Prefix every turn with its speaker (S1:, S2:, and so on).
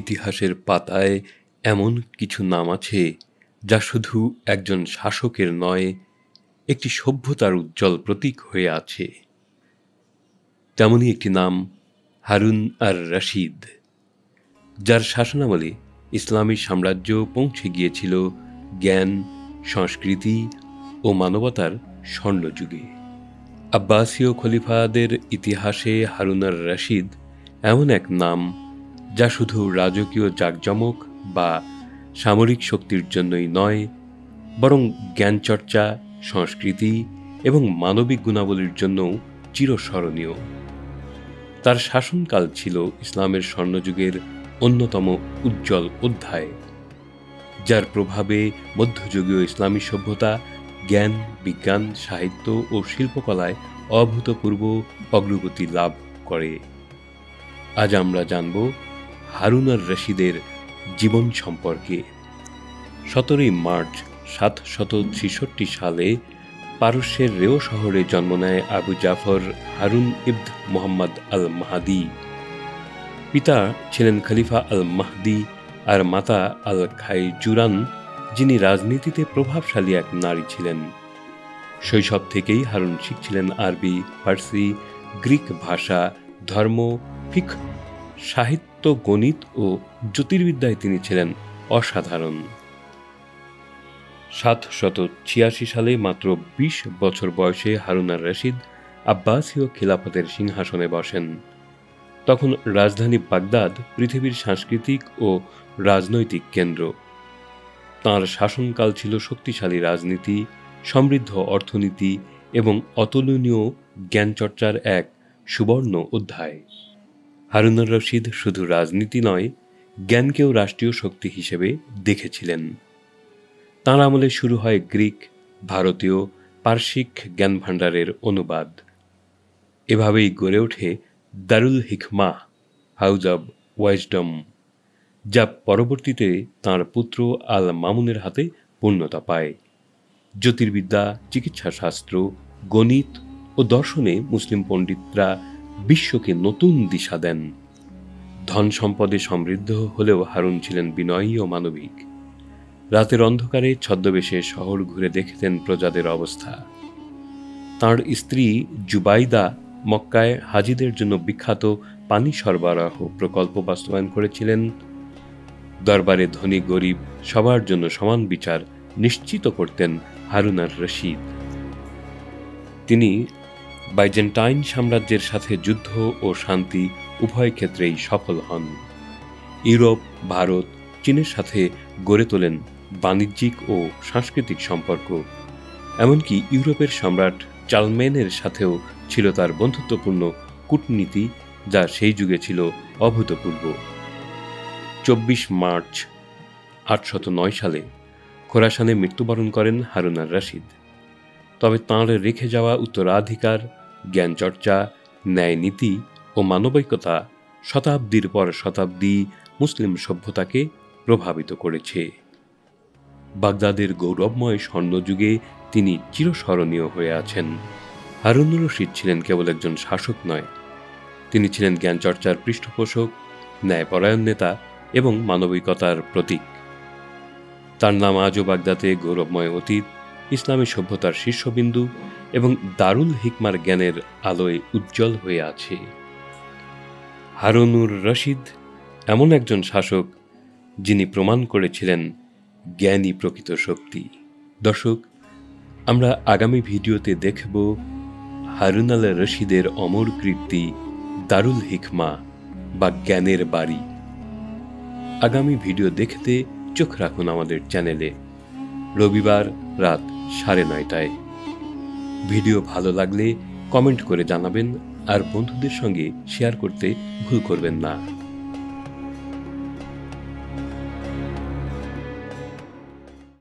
S1: ইতিহাসের পাতায় এমন কিছু নাম আছে যা শুধু একজন শাসকের নয়, একটি সভ্যতার উজ্জ্বল প্রতীক হয়ে আছে। তেমনই একটি নাম হারুন আর রশিদ, যার শাসনামলে ইসলামী সাম্রাজ্য পৌঁছে গিয়েছিল জ্ঞান, সংস্কৃতি ও মানবতার স্বর্ণযুগে। আব্বাসীয় খলিফাদের ইতিহাসে হারুন আর রশিদ এমন এক নাম যা শুধু রাজকীয় জাঁকজমক বা সামরিক শক্তির জন্যই নয়, বরং জ্ঞানচর্চা, সংস্কৃতি এবং মানবিক গুণাবলীর জন্যও চিরস্মরণীয়। তার শাসনকাল ছিল ইসলামের স্বর্ণযুগের অন্যতম উজ্জ্বল অধ্যায়, যার প্রভাবে মধ্যযুগীয় ইসলামী সভ্যতা জ্ঞান, বিজ্ঞান, সাহিত্য ও শিল্পকলায় অভূতপূর্ব অগ্রগতি লাভ করে। আজ আমরা জানব হারুন আর রশিদের জীবন সম্পর্কে। সতেরোই মার্চ সাত শত ছেষট্টি সালে পারস্যের রেও শহরে জন্ম নেয় আবু জাফর হারুন ইবদ মোহাম্মদ আল মাহাদি পিতা ছিলেন খলিফা আল মাহদি আর মাতা আল খাইজুরান যিনি রাজনীতিতে প্রভাবশালী এক নারী ছিলেন। শৈশব থেকেই হারুন শিখছিলেন আরবি, ফার্সি, গ্রিক ভাষা, ধর্ম ফিক সাহিত্য, গণিত ও জ্যোতির্বিদ্যায় তিনি ছিলেন অসাধারণ। সাত শত ছিয়াশি সালে মাত্র বিশ বছর বয়সে হারুনার রশিদ আব্বাসীয় খিলাফতের সিংহাসনে বসেন। তখন রাজধানী বাগদাদ পৃথিবীর সাংস্কৃতিক ও রাজনৈতিক কেন্দ্র। তাঁর শাসনকাল ছিল শক্তিশালী রাজনীতি, সমৃদ্ধ অর্থনীতি এবং অতুলনীয় জ্ঞানচর্চার এক সুবর্ণ অধ্যায়। হারুনুর রশিদ শুধু রাজনীতি নয়, জ্ঞানকেও রাষ্ট্রীয় শক্তি হিসেবে দেখেছিলেন। তাঁর আমলে শুরু হয় গ্রিক, ভারতীয়, পার্শ্বিক জ্ঞান ভাণ্ডারের অনুবাদ। এভাবেই গড়ে ওঠে Darul Hikma house of wisdom যা পরবর্তীতে তাঁর পুত্র আল মামুনের হাতে পূর্ণতা পায়। জ্যোতির্বিদ্যা, চিকিৎসাশাস্ত্র, গণিত ও দর্শনে মুসলিম পণ্ডিতরা বিশ্বকে নতুন দিশা দেন। ধন সম্পদে সমৃদ্ধ হলেও হারুন ছিলেন বিনয়ী ও মানবিক। রাতের অন্ধকারে ছদ্মবেশে শহর ঘুরে দেখতেন প্রজাদের অবস্থা। তাঁর স্ত্রী জুবাইদা মক্কায় হাজিদের জন্য বিখ্যাত পানি সরবরাহ প্রকল্প বাস্তবায়ন করেছিলেন। দরবারে ধনী গরিব সবার জন্য সমান বিচার নিশ্চিত করতেন হারুনার রশিদ। তিনি বাইজেন্টাইন সাম্রাজ্যের সাথে যুদ্ধ ও শান্তি উভয় ক্ষেত্রেই সফল হন। ইউরোপ, ভারত, চীনের সাথে গড়ে তোলেন বাণিজ্যিক ও সাংস্কৃতিক সম্পর্ক। এমনকি ইউরোপের সম্রাট চালমেনের সাথেও ছিল তার বন্ধুত্বপূর্ণ কূটনীতি, যা সেই যুগে ছিল অভূতপূর্ব। চব্বিশ মার্চ আটশত নয় সালে খোরাসানে মৃত্যুবরণ করেন হারুনার রশিদ। তবে তাঁর রেখে যাওয়া উত্তরাধিকার জ্ঞানচর্চা, ন্যায়নীতি ও মানবিকতা শতাব্দীর পর শতাব্দী মুসলিম সভ্যতাকে প্রভাবিত করেছে। বাগদাদের গৌরবময় স্বর্ণযুগে তিনি চিরস্মরণীয় হয়ে আছেন। হারুন রশিদ ছিলেন কেবল একজন শাসক নয়। তিনি ছিলেন জ্ঞানচর্চার পৃষ্ঠপোষক, ন্যায়পরায়ণ নেতা এবং মানবিকতার প্রতীক। তার নাম আজও বাগদাতে গৌরবময় অতীত, ইসলামী সভ্যতার শীর্ষবিন্দু এবং দারুল হিকমার জ্ঞানের আলোয় উজ্জ্বল হয়ে আছে। হারুনুর রশিদ এমন একজন শাসক যিনি প্রমাণ করেছিলেন জ্ঞানী প্রকৃত শক্তি। দর্শক, আমরা আগামী ভিডিওতে দেখব হারুন আল রশিদের অমর কীর্তি, দারুল হিকমা বা জ্ঞানের বাড়ি। আগামী ভিডিও দেখতে চোখ রাখুন আমাদের চ্যানেলে। রবিবার রাত সাড়ে নয়টায়। ভিডিও ভালো লাগলে কমেন্ট করে জানাবেন আর বন্ধুদের সঙ্গে শেয়ার করতে ভুল করবেন না।